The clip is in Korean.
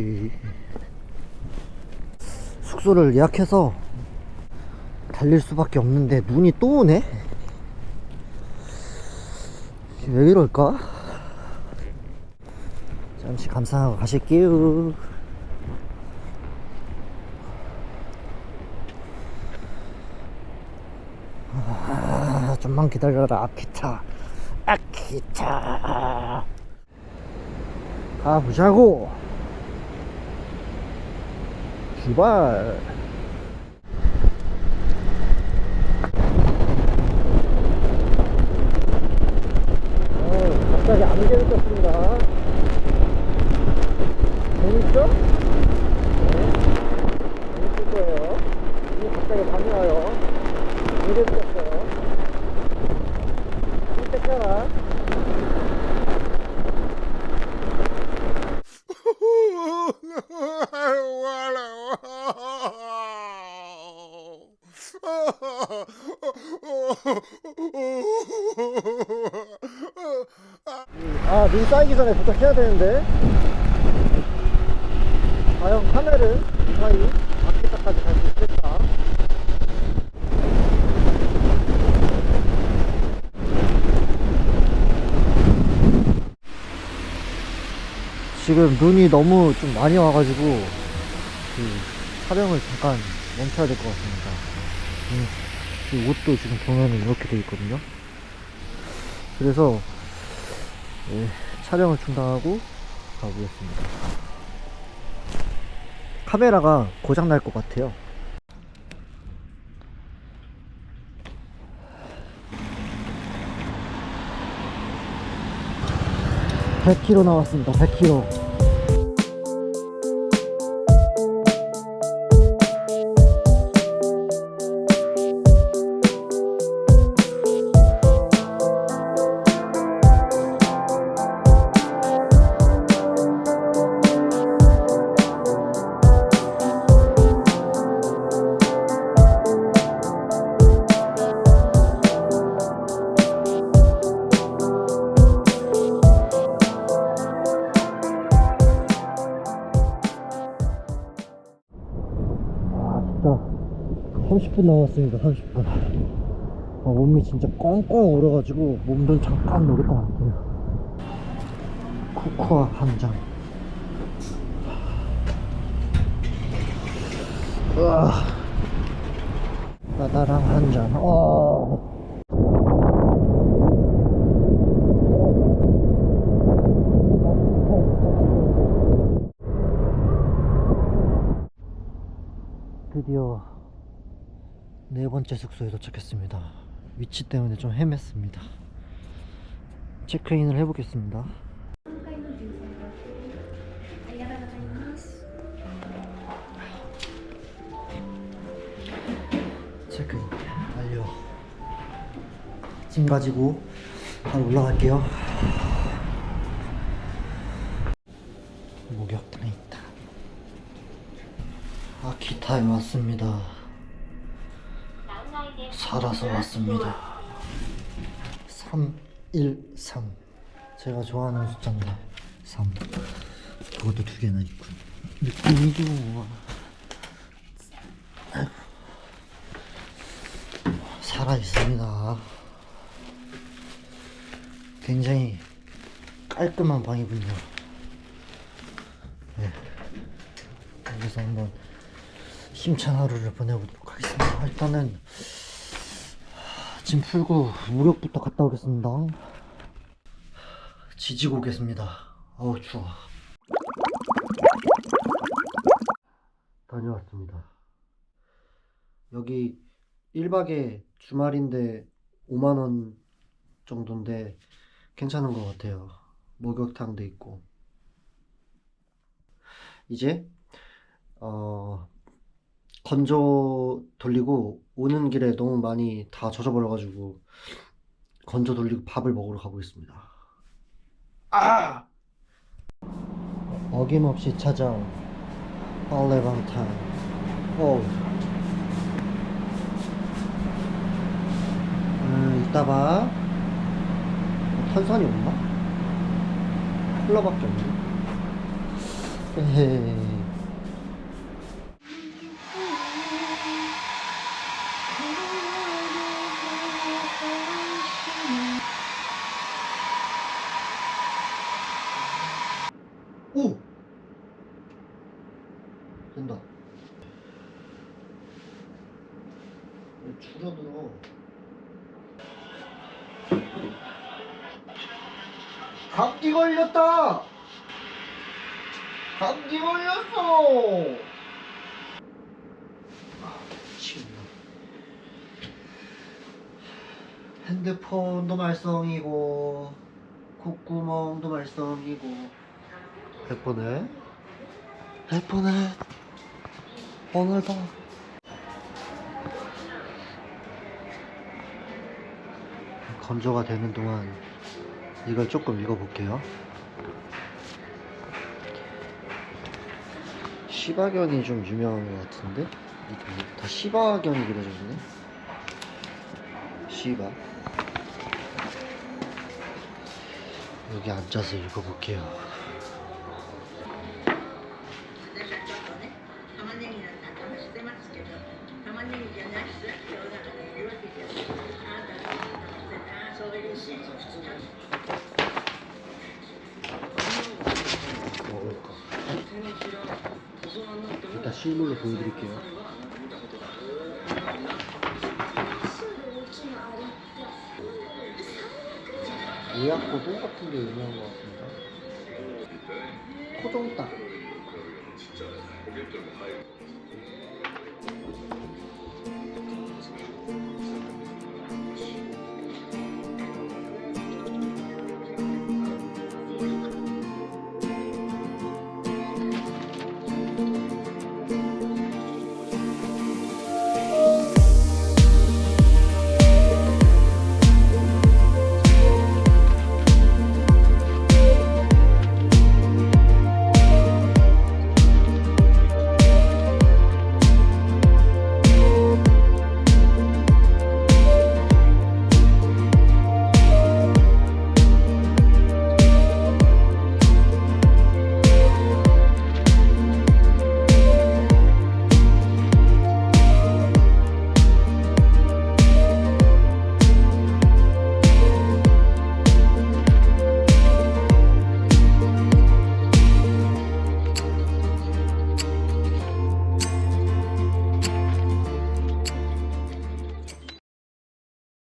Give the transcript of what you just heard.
이- 숙소를 예약해서 달릴 수밖에 없는데 눈이 또 오네? 왜 이럴까? 잠시 감상하고 가실게요. 아, 좀만 기다려라, 아키타. 아키타. 가보자고. 출발. 어, 갑자기 안개 느꼈습니다. 재밌죠? 네. 재밌을 거예요. 이게 갑자기 밤이 와요. 안개 느꼈어요. 깜짝이야. 아, 눈 쌓이기 전에 도착해야 되는데. 과연 카멜은 무사히 아프리카까지 갈 수 있을까? 지금 눈이 너무 좀 많이 와가지고 그 촬영을 잠깐 멈춰야 될 것 같습니다. 음, 이 옷도 지금 보면은 이렇게 돼 있거든요. 그래서 예, 촬영을 중단하고 가보겠습니다. 카메라가 고장 날 것 같아요. (100km) 나왔습니다 (100km) 아 30분 남았습니다 30분. 아, 몸이 진짜 꽁꽁 얼어가지고 몸 좀 잠깐 녹였다 놨고요. 코코아 으아. 나다랑 한잔 어. 드디어 네 번째 숙소에 도착했습니다. 위치 때문에 좀 헤맸습니다. 체크인을 해보겠습니다. 체크인 완료. 짐 가지고 바로 올라갈게요. 목욕탕에 있다. 아 기타에 왔습니다. 살아서 왔습니다. 313. 제가 좋아하는 숫자입니다. 3. 그것도 두 개나 있군. 느낌이 좋아. 살아 있습니다. 굉장히 깔끔한 방이군요. 네. 여기서 한번 힘찬 하루를 보내보도록 하겠습니다. 일단은 짐 풀고 무력부터 갔다 오겠습니다. 지지고 오겠습니다. 어우 추워. 다녀왔습니다. 여기 1박에 주말인데 5만원 정도인데 괜찮은 것 같아요. 목욕탕도 있고. 이제, 어, 건조 돌리고 오는 길에 너무 많이 다 젖어버려가지고 건조 돌리고 밥을 먹으러 가보겠습니다. 아! 어김없이 찾아온 빨래방탕. 어우. 음, 이따 봐. 어, 탄산이 없나? 콜라밖에 없네. 에헤이. 오! 된다. 왜 줄어들어? 감기 걸렸다! 감기 걸렸어! 아, 미치겠네. 핸드폰도 말썽이고, 콧구멍도 말썽이고, 예쁘네. 예쁘네. 오늘도. 건조가 되는 동안 이걸 조금 읽어볼게요. 시바견이 좀 유명한 것 같은데? 다 시바견이 그려져 있네. 시바. 여기 앉아서 읽어볼게요. 실물로 보여드릴게요. 의약고도 같은 게 유명한 것 같습니다. 토종닭.